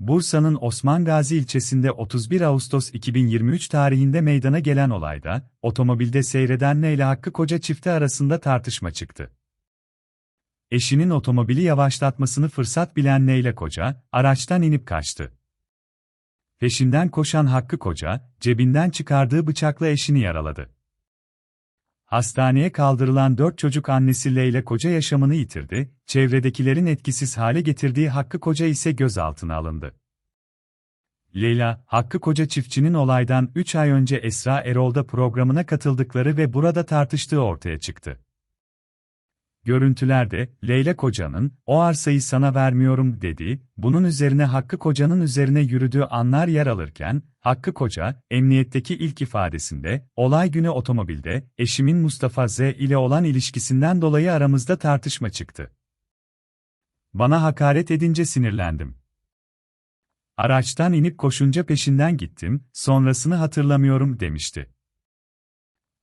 Bursa'nın Osman Gazi ilçesinde 31 Ağustos 2023 tarihinde meydana gelen olayda, otomobilde seyreden Leyla Hakkı Koca çifti arasında tartışma çıktı. Eşinin otomobili yavaşlatmasını fırsat bilen Leyla Koca, araçtan inip kaçtı. Peşinden koşan Hakkı Koca, cebinden çıkardığı bıçakla eşini yaraladı. Hastaneye kaldırılan dört çocuk annesi Leyla Koca yaşamını yitirdi, çevredekilerin etkisiz hale getirdiği Hakkı Koca ise gözaltına alındı. Leyla, Hakkı Koca çiftçinin olaydan 3 ay önce Esra Erol'da programına katıldıkları ve burada tartıştığı ortaya çıktı. Görüntülerde, Leyla Koca'nın, o arsayı sana vermiyorum dediği, bunun üzerine Hakkı Koca'nın üzerine yürüdüğü anlar yer alırken, Hakkı Koca, emniyetteki ilk ifadesinde, olay günü otomobilde, eşimin Mustafa Z ile olan ilişkisinden dolayı aramızda tartışma çıktı. Bana hakaret edince sinirlendim. Araçtan inip koşunca peşinden gittim, sonrasını hatırlamıyorum demişti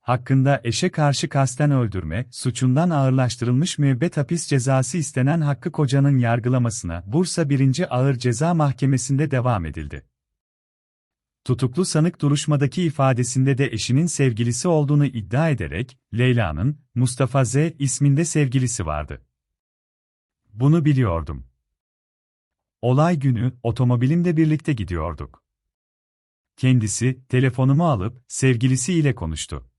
hakkında eşe karşı kasten öldürme suçundan ağırlaştırılmış müebbet hapis cezası istenen Hakkı Koca'nın yargılamasına Bursa 1. Ağır Ceza Mahkemesi'nde devam edildi. Tutuklu sanık duruşmadaki ifadesinde de eşinin sevgilisi olduğunu iddia ederek, Leyla'nın, Mustafa Z isminde sevgilisi vardı. Bunu biliyordum. Olay günü, otomobilimde birlikte gidiyorduk. Kendisi, telefonumu alıp, sevgilisi ile konuştu.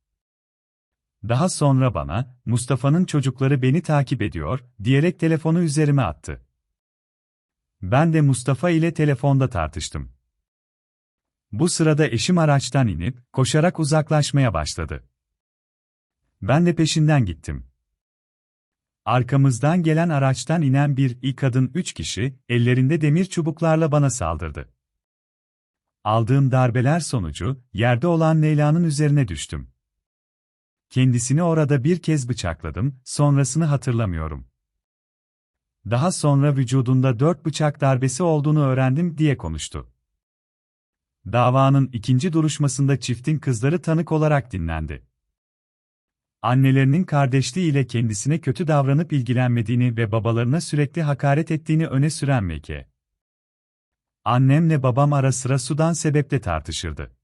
Daha sonra bana, Mustafa'nın çocukları beni takip ediyor, diyerek telefonu üzerime attı. Ben de Mustafa ile telefonda tartıştım. Bu sırada eşim araçtan inip, koşarak uzaklaşmaya başladı. Ben de peşinden gittim. Arkamızdan gelen araçtan inen bir ilk kadın üç kişi, ellerinde demir çubuklarla bana saldırdı. Aldığım darbeler sonucu, yerde olan Leyla'nın üzerine düştüm. Kendisini orada bir kez bıçakladım, sonrasını hatırlamıyorum. Daha sonra vücudunda dört bıçak darbesi olduğunu öğrendim diye konuştu. Davanın ikinci duruşmasında çiftin kızları tanık olarak dinlendi. Annelerinin kardeşliği ile kendisine kötü davranıp ilgilenmediğini ve babalarına sürekli hakaret ettiğini öne süren Meke. Annemle babam ara sıra sudan sebeple tartışırdı.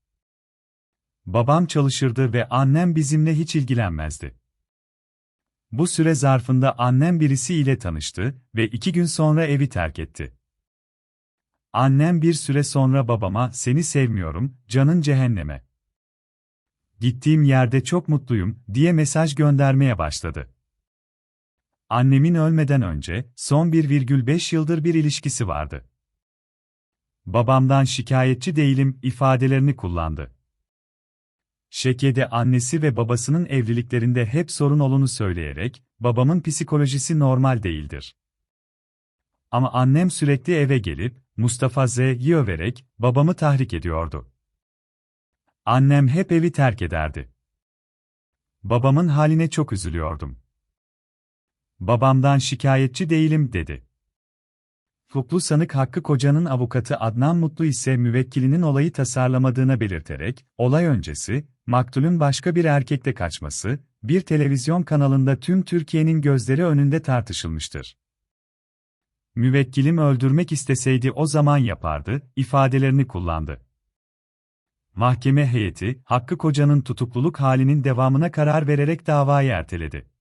Babam çalışırdı ve annem bizimle hiç ilgilenmezdi. Bu süre zarfında annem birisiyle tanıştı ve iki gün sonra evi terk etti. Annem bir süre sonra babama, seni sevmiyorum, canın cehenneme. Gittiğim yerde çok mutluyum, diye mesaj göndermeye başladı. Annemin ölmeden önce, son 1,5 yıldır bir ilişkisi vardı. Babamdan şikayetçi değilim, ifadelerini kullandı. Şekyede annesi ve babasının evliliklerinde hep sorun olduğunu söyleyerek, babamın psikolojisi normal değildir. Ama annem sürekli eve gelip, Mustafa Z'yi överek, babamı tahrik ediyordu. Annem hep evi terk ederdi. Babamın haline çok üzülüyordum. Babamdan şikayetçi değilim dedi. Hukuklu sanık Hakkı Koca'nın avukatı Adnan Mutlu ise müvekkilinin olayı tasarlamadığına belirterek, olay öncesi, maktulün başka bir erkekle kaçması, bir televizyon kanalında tüm Türkiye'nin gözleri önünde tartışılmıştır. Müvekkilim öldürmek isteseydi o zaman yapardı, ifadelerini kullandı. Mahkeme heyeti, Hakkı Koca'nın tutukluluk halinin devamına karar vererek davayı erteledi.